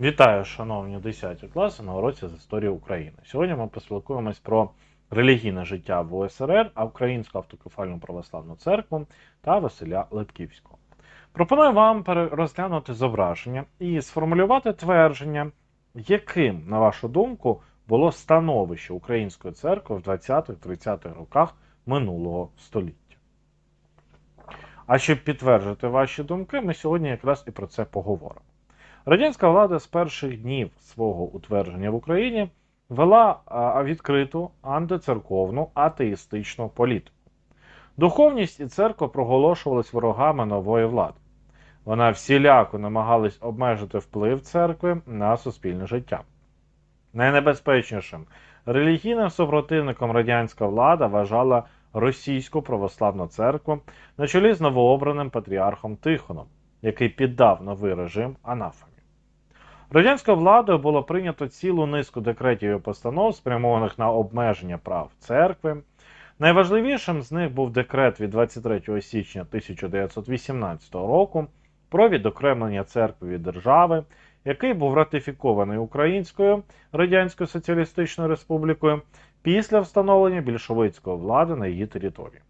Вітаю, шановні 10 класи на уроці з історії України. Сьогодні ми поспілкуємось про релігійне життя в УСРР, Українську автокефальну православну церкву та Василя Литківського. Пропоную вам розглянути зображення і сформулювати твердження, яким, на вашу думку, було становище Української церкви в 20-30-х роках минулого століття. А щоб підтвердити ваші думки, ми сьогодні якраз і про це поговоримо. Радянська влада з перших днів свого утвердження в Україні вела відкриту антицерковну атеїстичну політику. Духовність і церква проголошувались ворогами нової влади. Вона всіляко намагалась обмежити вплив церкви на суспільне життя. Найнебезпечнішим релігійним супротивником радянська влада вважала російську православну церкву на чолі з новообраним патріархом Тихоном, який піддав новий режим анафемі. Радянською владою було прийнято цілу низку декретів і постанов, спрямованих на обмеження прав церкви. Найважливішим з них був декрет від 23 січня 1918 року про відокремлення церкви від держави, який був ратифікований Українською Радянською Соціалістичною Республікою після встановлення більшовицької влади на її території.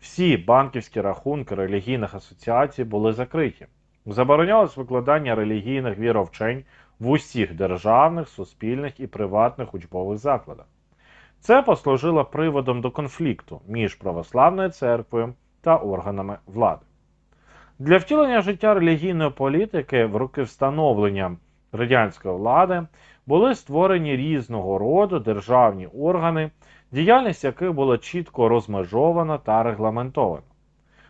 Всі банківські рахунки релігійних асоціацій були закриті. Заборонялось викладання релігійних віровчень в усіх державних, суспільних і приватних учбових закладах. Це послужило приводом до конфлікту між православною церквою та органами влади. Для втілення життя релігійної політики в роки встановлення радянської влади були створені різного роду державні органи, діяльність яких була чітко розмежована та регламентована.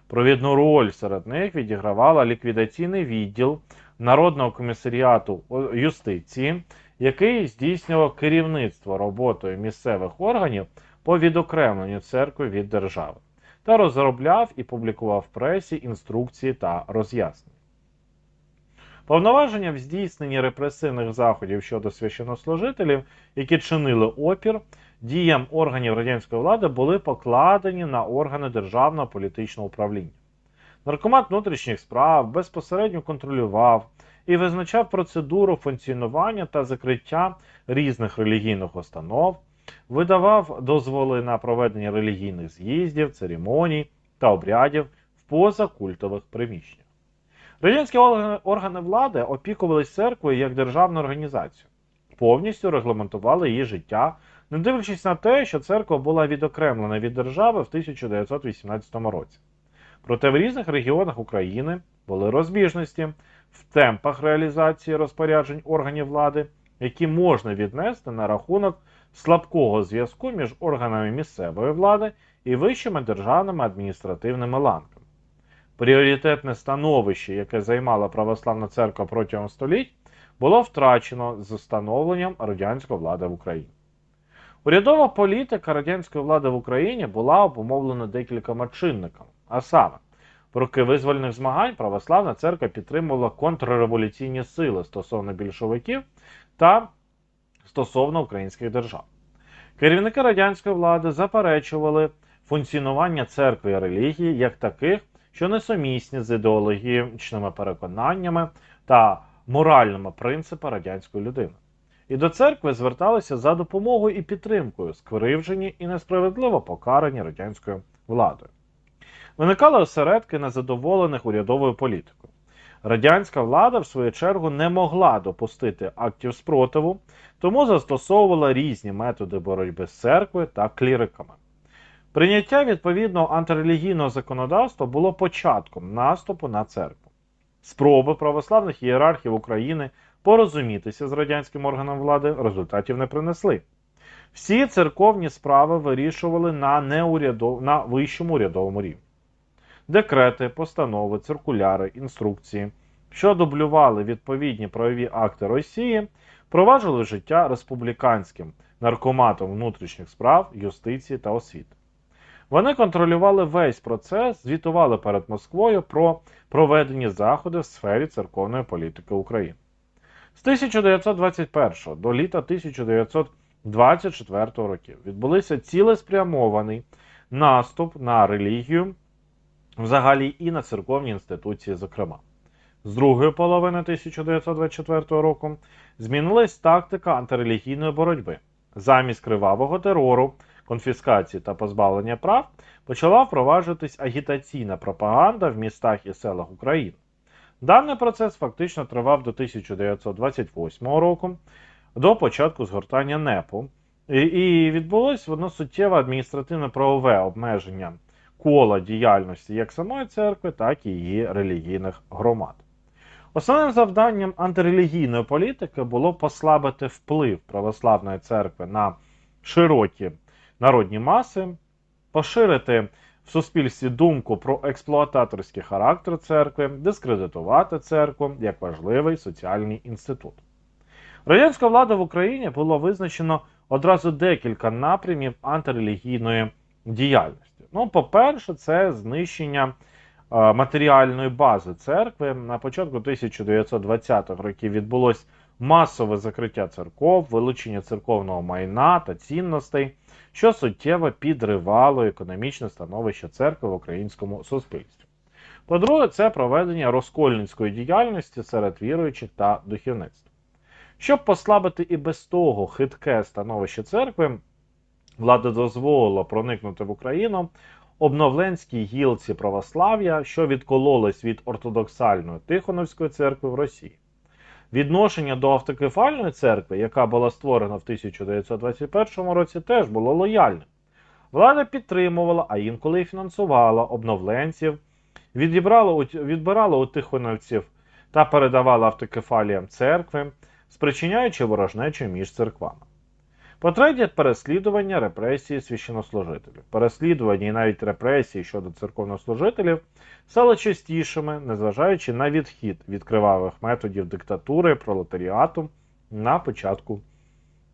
Провідну роль серед них відігравала ліквідаційний відділ Народного комісаріату юстиції, який здійснював керівництво роботою місцевих органів по відокремленню церкви від держави та розробляв і публікував в пресі інструкції та роз'яснення. Повноваження в здійсненні репресивних заходів щодо священнослужителів, які чинили опір, діям органів радянської влади були покладені на органи державного політичного управління. Наркомат внутрішніх справ безпосередньо контролював і визначав процедуру функціонування та закриття різних релігійних установ, видавав дозволи на проведення релігійних з'їздів, церемоній та обрядів в позакультових приміщеннях. Радянські органи- влади опікувались церквою як державну організацію, повністю регламентували її життя, не дивлячись на те, що церква була відокремлена від держави в 1918 році. Проте в різних регіонах України були розбіжності в темпах реалізації розпоряджень органів влади, які можна віднести на рахунок слабкого зв'язку між органами місцевої влади і вищими державними адміністративними ланками. Пріоритетне становище, яке займала православна церква протягом століть, було втрачено з встановленням радянської влади в Україні. Урядова політика радянської влади в Україні була обумовлена декількома чинниками, а саме, в роки визвольних змагань православна церква підтримувала контрреволюційні сили стосовно більшовиків та стосовно українських держав. Керівники радянської влади заперечували функціонування церкви і релігії як таких, що несумісні з ідеологічними переконаннями та моральними принципами радянської людини. І до церкви зверталися за допомогою і підтримкою, скривджені і несправедливо покарані радянською владою. Виникали осередки незадоволених урядовою політикою. Радянська влада, в свою чергу, не могла допустити актів спротиву, тому застосовувала різні методи боротьби з церквою та кліриками. Прийняття відповідного антирелігійного законодавства було початком наступу на церкву. Спроби православних ієрархів України порозумітися з радянським органом влади результатів не принесли. Всі церковні справи вирішували на, неурядов... на вищому урядовому рівні. Декрети, постанови, циркуляри, інструкції, що дублювали відповідні правові акти Росії, проваджували життя республіканським наркоматом внутрішніх справ, юстиції та освіти. Вони контролювали весь процес, звітували перед Москвою про проведені заходи в сфері церковної політики України. З 1921 до літа 1924 років відбулися цілеспрямований наступ на релігію взагалі і на церковні інституції, зокрема. З другої половини 1924 року змінилась тактика антирелігійної боротьби. Замість кривавого терору, конфіскації та позбавлення прав почала впроваджуватись агітаційна пропаганда в містах і селах України. Даний процес фактично тривав до 1928 року, до початку згортання НЕПу, і, відбулось воно суттєве адміністративно-правове обмеження кола діяльності як самої церкви, так і її релігійних громад. Основним завданням антирелігійної політики було послабити вплив православної церкви на широкі народні маси, поширити в суспільстві думку про експлуататорський характер церкви, дискредитувати церкву як важливий соціальний інститут. Радянська влада в Україні було визначено одразу декілька напрямів антирелігійної діяльності. Ну, по-перше, це знищення е, матеріальної бази церкви. На початку 1920-х років відбулось масове закриття церков, вилучення церковного майна та цінностей, що суттєво підривало економічне становище церкви в українському суспільстві. По-друге, це проведення розкольницької діяльності серед віруючих та духовництва. Щоб послабити і без того хитке становище церкви, влада дозволила проникнути в Україну обновленській гілці православ'я, що відкололись від ортодоксальної Тихоновської церкви в Росії. Відношення до автокефальної церкви, яка була створена в 1921 році, теж було лояльним. Влада підтримувала, а інколи і фінансувала обновленців, відібрала, відбирала утихоновців та передавала автокефаліям церкви, спричиняючи ворожнечу між церквами. По-третє, переслідування репресії священнослужителів. Переслідування і навіть репресії щодо церковнослужителів стали частішими, незважаючи на відхід від кривавих методів диктатури пролетаріату на початку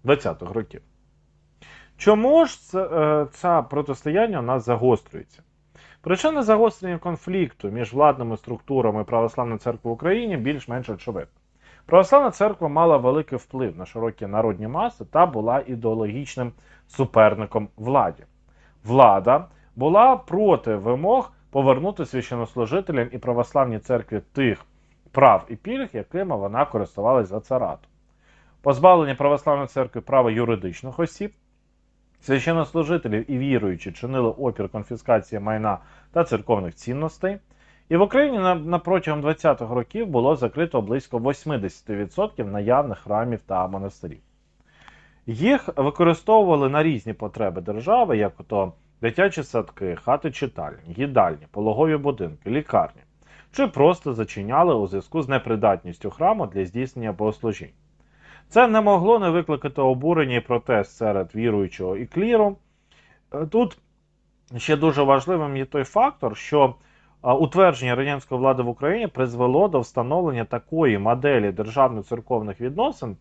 20-х років. Чому ж це, це протистояння у нас загострюється? Причина загострення конфлікту між владними структурами Православної церкви в Україні більш-менш очевидна. Православна церква мала великий вплив на широкі народні маси та була ідеологічним суперником владі. Влада була проти вимог повернути священнослужителям і православній церкві тих прав і пільг, якими вона користувалась за царату. Позбавлення православної церкви права юридичних осіб, священнослужителів і віруючі чинили опір конфіскації майна та церковних цінностей. І в Україні на, на протягом 20-х років було закрито близько 80% наявних храмів та монастирів. Їх використовували на різні потреби держави, як то дитячі садки, хати читальні, їдальні, пологові будинки, лікарні, чи просто зачиняли у зв'язку з непридатністю храму для здійснення богослужінь. Це не могло не викликати обурення і протест серед віруючого і кліру. Е, Тут ще дуже важливим є той фактор, що утвердження радянської влади в Україні призвело до встановлення такої моделі державно-церковних відносин,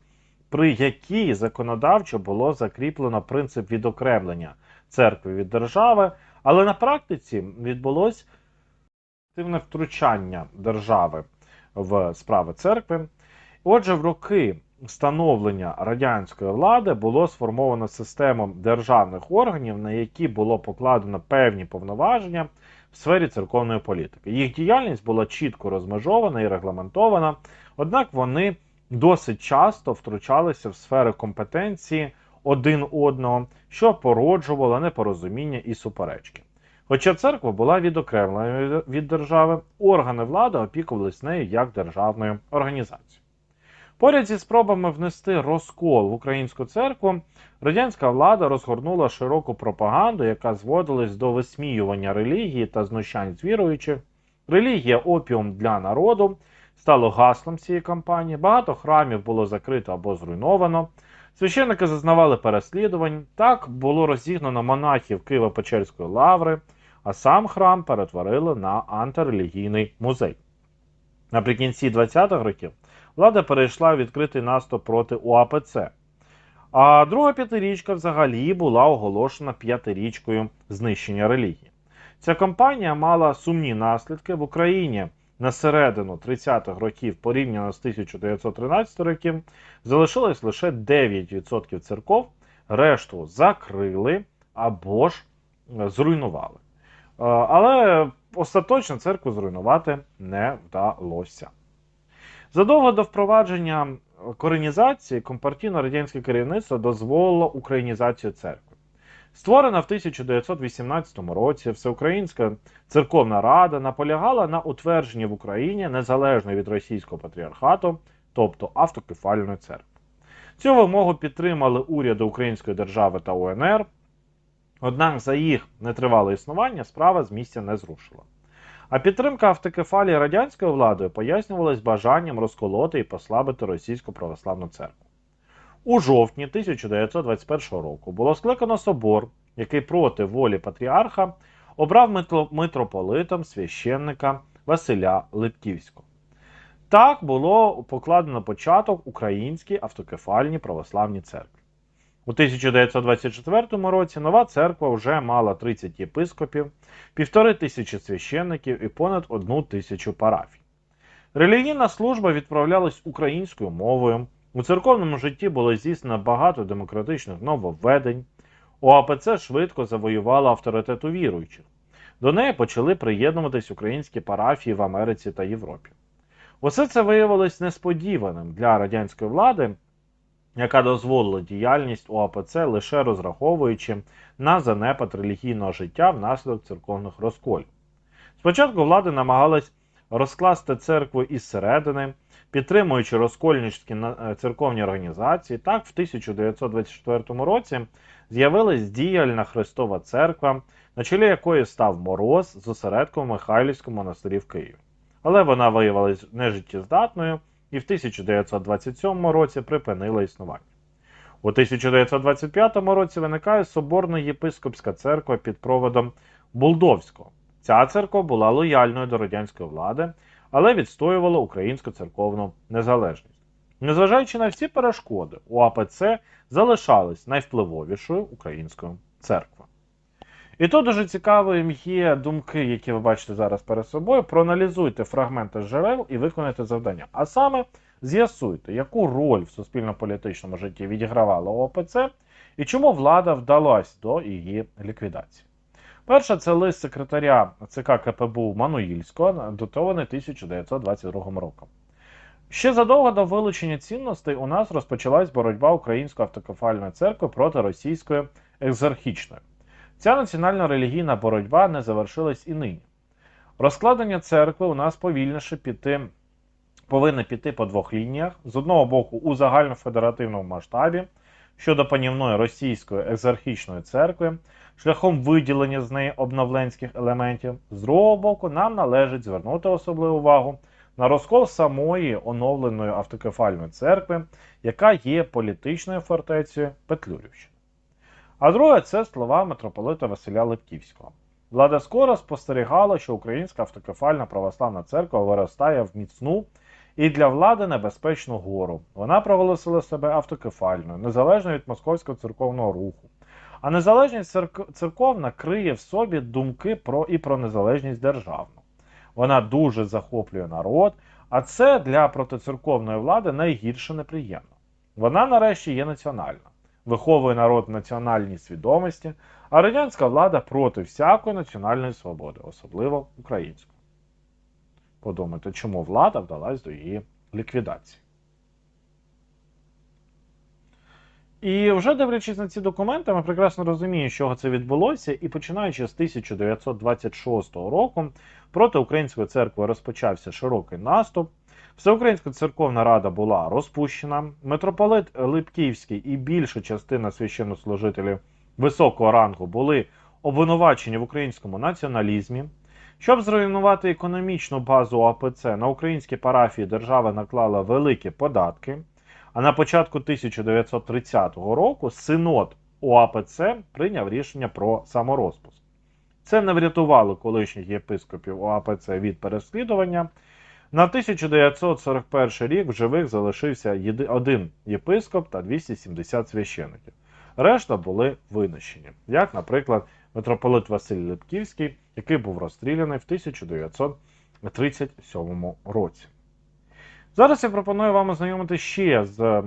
при якій законодавчо було закріплено принцип відокремлення церкви від держави, але на практиці відбулось активне втручання держави в справи церкви. Отже, в роки становлення радянської влади було сформовано систему державних органів, на які було покладено певні повноваження в сфері церковної політики. Їх діяльність була чітко розмежована і регламентована, однак вони досить часто втручалися в сфери компетенції один одного, що породжувало непорозуміння і суперечки. Хоча церква була відокремлена від держави, органи влади опікувалися нею як державною організацією. Поряд зі спробами внести розкол в українську церкву, радянська влада розгорнула широку пропаганду, яка зводилась до висміювання релігії та знущань з віруючих. Релігія опіум для народу стало гаслом цієї кампанії. Багато храмів було закрито або зруйновано. Священники зазнавали переслідувань. Так було розігнано монахів Києво-Печерської лаври, а сам храм перетворили на антирелігійний музей. Наприкінці 20-х років влада перейшла в відкритий наступ проти УАПЦ. А друга п'ятирічка взагалі була оголошена п'ятирічкою знищення релігії. Ця кампанія мала сумні наслідки в Україні на середину 30-х років порівняно з 1913 років залишилось лише 9% церков, решту закрили або ж е, зруйнували. Е, Але остаточно церкву зруйнувати не вдалося. Задовго до впровадження коренізації компартійно радянське керівництво дозволило українізацію церкви. Створена в 1918 році Всеукраїнська церковна рада наполягала на утвердженні в Україні незалежної від російського патріархату, тобто автокефальної церкви. Цю вимогу підтримали уряди Української держави та УНР, однак за їх нетривале існування справа з місця не зрушила. А підтримка автокефалії радянською владою пояснювалась бажанням розколоти і послабити російську православну церкву. У жовтні 1921 року було скликано собор, який проти волі патріарха обрав митрополитом священника Василя Липківського. Так було покладено початок Українській автокефальній православній церкві. У 1924 році нова церква вже мала 30 єпископів, півтори тисячі священників і понад одну тисячу парафій. Релігійна служба відправлялась українською мовою. У церковному житті було здійснено багато демократичних нововведень. ОАПЦ швидко завоювала авторитет у віруючих. До неї почали приєднуватись українські парафії в Америці та Європі. Усе це виявилось несподіваним для радянської влади, яка дозволила діяльність ОАПЦ лише розраховуючи на занепад релігійного життя внаслідок церковних розколів. Спочатку влада намагалась розкласти церкву із середини, підтримуючи розкольницькі е, церковні організації. Так, в 1924 році з'явилась діяльна Христова церква, на чолі якої став Мороз з осередком Михайлівському монастирі в Києві. Але вона виявилась нежиттєздатною і в 1927 році припинила існування. У 1925 році виникає Соборна єпископська церква під проводом Булдовського. Ця церква була лояльною до радянської влади, але відстоювала українську церковну незалежність. Незважаючи на всі перешкоди, УАПЦ залишалась найвпливовішою українською церквою. І тут дуже цікавим є думки, які ви бачите зараз перед собою. Проаналізуйте фрагменти джерел і виконайте завдання. А саме з'ясуйте, яку роль в суспільно-політичному житті відігравала ОПЦ і чому влада вдалась до її ліквідації. Перше, це лист секретаря ЦК КПБУ Мануїльського, датований 1922 роком. Ще задовго до вилучення цінностей у нас розпочалась боротьба Української автокефальної церкви проти російської екзархічної. Ця національна релігійна боротьба не завершилась і нині. Розкладення церкви у нас повільніше піти, повинне піти по двох лініях: з одного боку, у загальнофедеративному масштабі щодо панівної російської екзархічної церкви, шляхом виділення з неї обновленських елементів. З другого боку, нам належить звернути особливу увагу на розкол самої оновленої автокефальної церкви, яка є політичною фортецею Петлюрівщини. А друге це слова митрополита Василя Липківського. Влада скоро спостерігала, що Українська автокефальна православна церква виростає в міцну і для влади небезпечну гору. Вона проголосила себе автокефальною, незалежно від московського церковного руху. А незалежність церк- церковна криє в собі думки про і про незалежність державну. Вона дуже захоплює народ, а це для протицерковної влади найгірше неприємно. Вона нарешті є національна, виховує народ національній свідомості, а радянська влада проти всякої національної свободи, особливо української. Подумайте, чому влада вдалась до її ліквідації. І вже дивлячись на ці документи, ми прекрасно розуміємо, з чого це відбулося, і починаючи з 1926 року проти Української церкви розпочався широкий наступ. Всеукраїнська церковна рада була розпущена. Митрополит Липківський і більша частина священнослужителів високого рангу були обвинувачені в українському націоналізмі. Щоб зруйнувати економічну базу АПЦ, на українські парафії держава наклала великі податки. А на початку 1930 року синод ОАПЦ прийняв рішення про саморозпуск. Це не врятувало колишніх єпископів ОАПЦ від переслідування. На 1941 рік в живих залишився один єпископ та 270 священиків. Решта були винищені, як, наприклад, митрополит Василь Липківський, який був розстріляний в 1937 році. Зараз я пропоную вам ознайомити ще з е,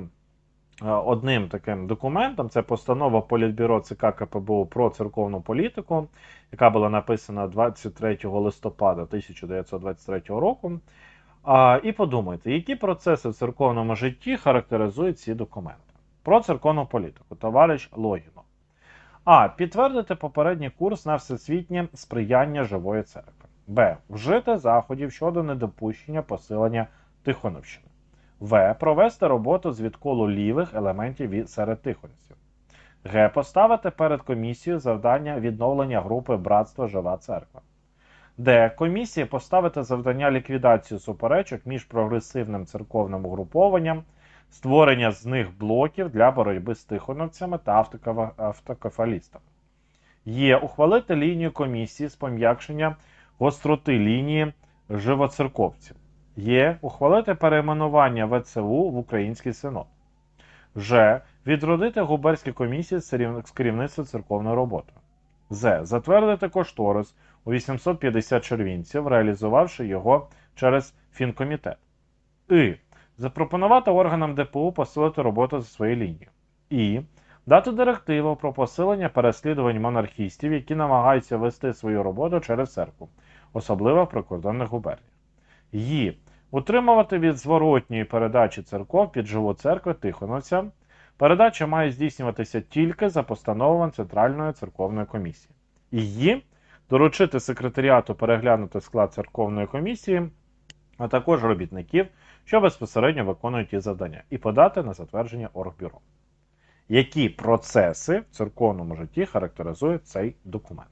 одним таким документом. Це постанова Політбюро ЦК КПБУ про церковну політику, яка була написана 23 листопада 1923 року. А, і подумайте, які процеси в церковному житті характеризують ці документи. Про церковну політику, товариш Логінов. А. Підтвердити попередній курс на всесвітнє сприяння живої церкви. Б. Вжити заходів щодо недопущення посилення Тихоновщини. В. Провести роботу з відколу лівих елементів серед тихонців. Г. Поставити перед комісією завдання відновлення групи Братство Жива Церква. Д. Комісії поставити завдання ліквідації суперечок між прогресивним церковним угрупованням, створення з них блоків для боротьби з тихоновцями та автокефалістами. Є ухвалити лінію комісії з пом'якшення гостроти лінії живоцерковців. Є ухвалити перейменування ВЦУ в Український синод. Ж. Відродити губерські комісії з керівництва церковної роботи. З. Затвердити кошторис у 850 червінців, реалізувавши його через фінкомітет. І. Запропонувати органам ДПУ посилити роботу за своєю лінією. І. Дати директиву про посилення переслідувань монархістів, які намагаються вести свою роботу через церкву, особливо в прикордонних губерніях. Ї. Утримувати від зворотньої передачі церков під живу церкви Тихоновцям. Передача має здійснюватися тільки за постановами Центральної церковної комісії. І Ї. Доручити секретаріату переглянути склад церковної комісії, а також робітників, що безпосередньо виконують ті завдання, і подати на затвердження оргбюро. Які процеси в церковному житті характеризують цей документ?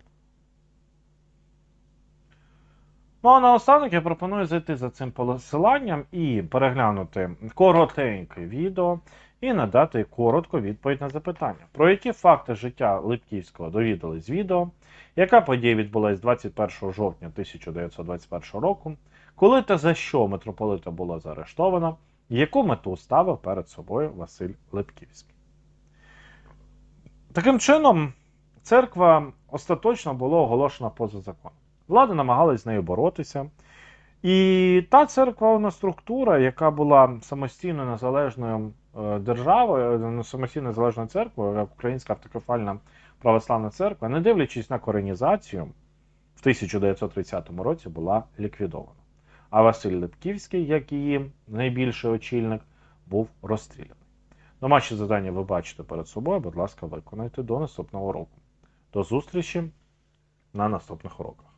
Ну а наостанок я пропоную зайти за цим посиланням і переглянути коротеньке відео і надати коротку відповідь на запитання, про які факти життя Липківського довідались з відео, яка подія відбулась 21 жовтня 1921 року, коли та за що митрополита було заарештовано, яку мету ставив перед собою Василь Липківський. Таким чином, церква остаточно була оголошена поза законом. Влада намагалась з нею боротися. І та церковна структура, яка була самостійно незалежною е, державою, е, самостійно незалежною церквою, як Українська автокефальна православна церква, не дивлячись на коренізацію, в 1930 році була ліквідована. А Василь Липківський, як її найбільший очільник, був розстріляний. Домашні завдання ви бачите перед собою, будь ласка, виконайте до наступного року. До зустрічі на наступних уроках.